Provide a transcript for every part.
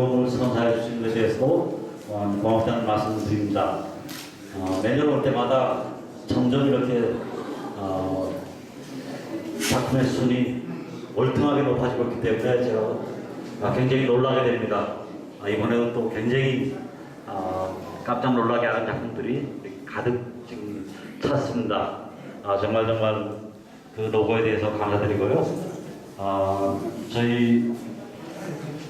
즐거움을 선사해 주신 것에 대해서도 어, 고맙다는 말씀을 드립니다. 어, 매년 올 때마다 점점 이렇게 어, 작품의 수준이 월등하게 높아지고 있기 때문에 제가 아, 굉장히 놀라게 됩니다. 아, 이번에도 또 굉장히 아, 깜짝 놀라게 하는 작품들이 가득 지금 찼습니다. 아, 정말 정말 그 노고에 대해서 감사드리고요. 아, 저희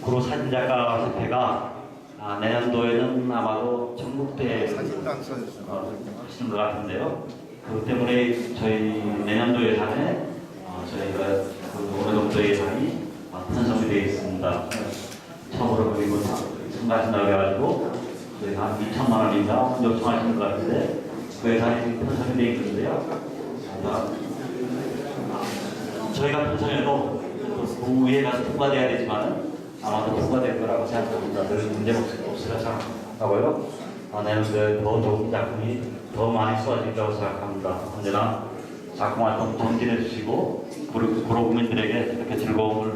구로 사진작가 협회가 아, 내년도에는 아마도 전국대 사진도 안 써졌어. 어, 하시는 것 같은데요. 그 때문에 저희 내년도 예산에 어, 저희가 그 어느 정도 예산이 어, 편성이 되어 있습니다. 처음으로 그리고 참가하신다고 해가지고 저희가 한 2천만 원인가 요청하시는 것 같은데 그 예산이 지금 편성이 되어 있는데요. 저희가 편성해도 그 후에 가서 통과돼야 되지만 아마도 통과될 거라고 생각합니다. 늘 문제 없으라 생각하고요. 아, 내년도에 더 좋은 작품이 더 많이 쏟아진다고 생각합니다. 언제나 작품 활동 정진해 주시고 구로, 구로 국민들에게 이렇게 즐거움을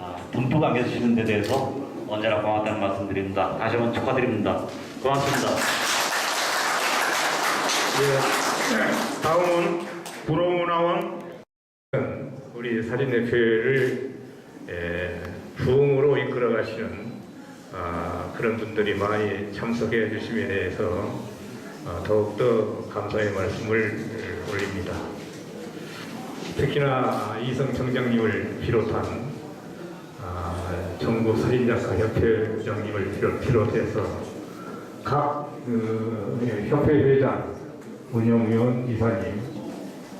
아, 듬뿍 안겨주시는 데 대해서 언제나 고맙다는 말씀드립니다. 다시 한번 축하드립니다. 고맙습니다. 예, 다음은 부러운나원 우리 사진 대표를 에, 부흥으로 이끌어 가시는 아, 그런 분들이 많이 참석해 주심에 대해서 아, 더욱더 감사의 말씀을 올립니다. 특히나 이성 청장님을 비롯한 아, 전국 사진작가 협회 회장님을 비롯, 비롯 해서 각 그, 협회 회장, 운영위원 이사님,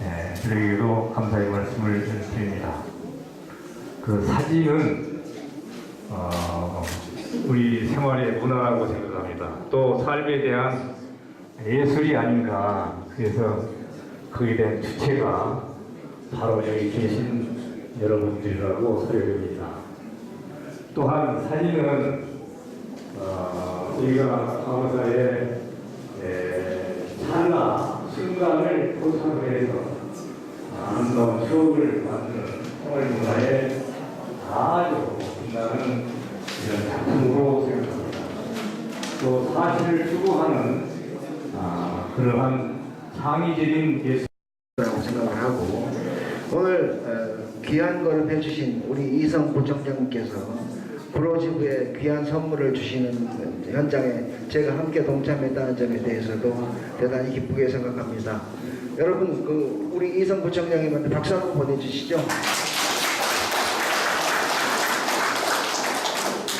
예, 저에게도 감사의 말씀을 드립니다. 그 사진은 어, 우리 생활의 문화라고 생각합니다. 또 삶에 대한 예술이 아닌가. 그래서 거기에 대한 주체가 바로 여기 계신 여러분들이라고 소개됩니다. 또한 사진은 어, 우리가 과거사의 에, 찰나 순간을 포착을 해서 아름다운 추억을 만드는 생활 문화에 아주 빛나는 이런 작품으로 생각합니다. 또 사실을 추구하는 아, 그러한 창의적인 예술 라고 생각을 하고 오늘 어, 귀한 걸 해주신 우리 이성 부총장님께서 구로지구에 귀한 선물을 주시는 현장에 제가 함께 동참했다는 점에 대해서도 대단히 기쁘게 생각합니다. 여러분 그 우리 이성 부총장님한테 박수 한번 보내주시죠.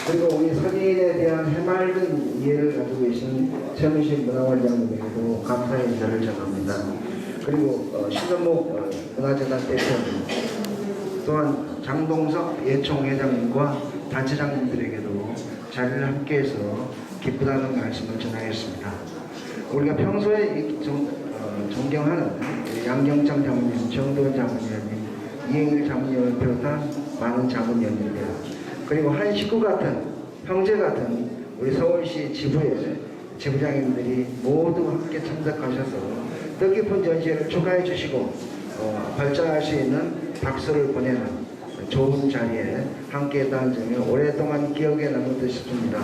그리고 우리 사진에 대한 해맑은 이해를 가지고 계신 최문신 문화원장님에게도 감사의 인사를 전합니다. 그리고 어, 신현목 어, 문화재단 대표님 또한 장동석 예총회장님과 단체장님들에게도 자리를 함께해서 기쁘다는 말씀을 전하겠습니다. 우리가 평소에 이 정, 어, 존경하는 양경창 장모님, 정도원 장모님, 이행일 장모님을 비롯한 많은 장모님들 그리고 한 식구 같은 형제 같은 우리 서울시 지부의 지부장님들이 모두 함께 참석하셔서 뜻깊은 전시회를 축하해 주시고 어, 발전할 수 있는 박수를 보내는 좋은 자리에 함께 했다는 점이 오랫동안 기억에 남을 듯 싶습니다.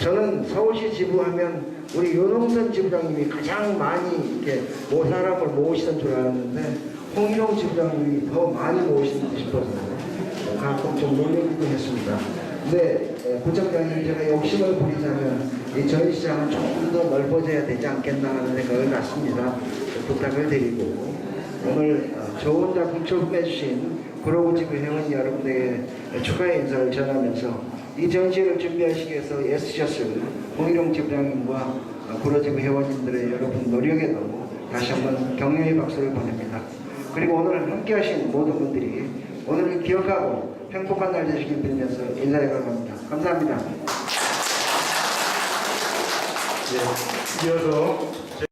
저는 서울시 지부하면 우리 윤홍선 지부장님이 가장 많이 이렇게 모 사람을 모으시던 줄 알았는데 홍일홍 지부장님이 더 많이 모으시는 싶어서 가끔 좀 놀라기도 했습니다. 근데 에, 부총장님 제가 욕심을 부리자면 이 전시장은 조금 더 넓어져야 되지 않겠나 하는 생각을 갖습니다. 부탁을 드리고 오늘 어, 좋은 작품 출품해 주신 구로구지구 회원 여러분에게 축하의 인사를 전하면서 이 전시를 준비하시기 위해서 애쓰셨을 홍일홍 지부장님과 어, 구로지구 회원님들의 여러분 노력에도 다시 한번 격려의 박수를 보냅니다. 그리고 오늘 함께 하신 모든 분들이 오늘을 기억하고 행복한 날 되시길 빌면서 인사해 가갑니다. 감사합니다. 예, 이어서 제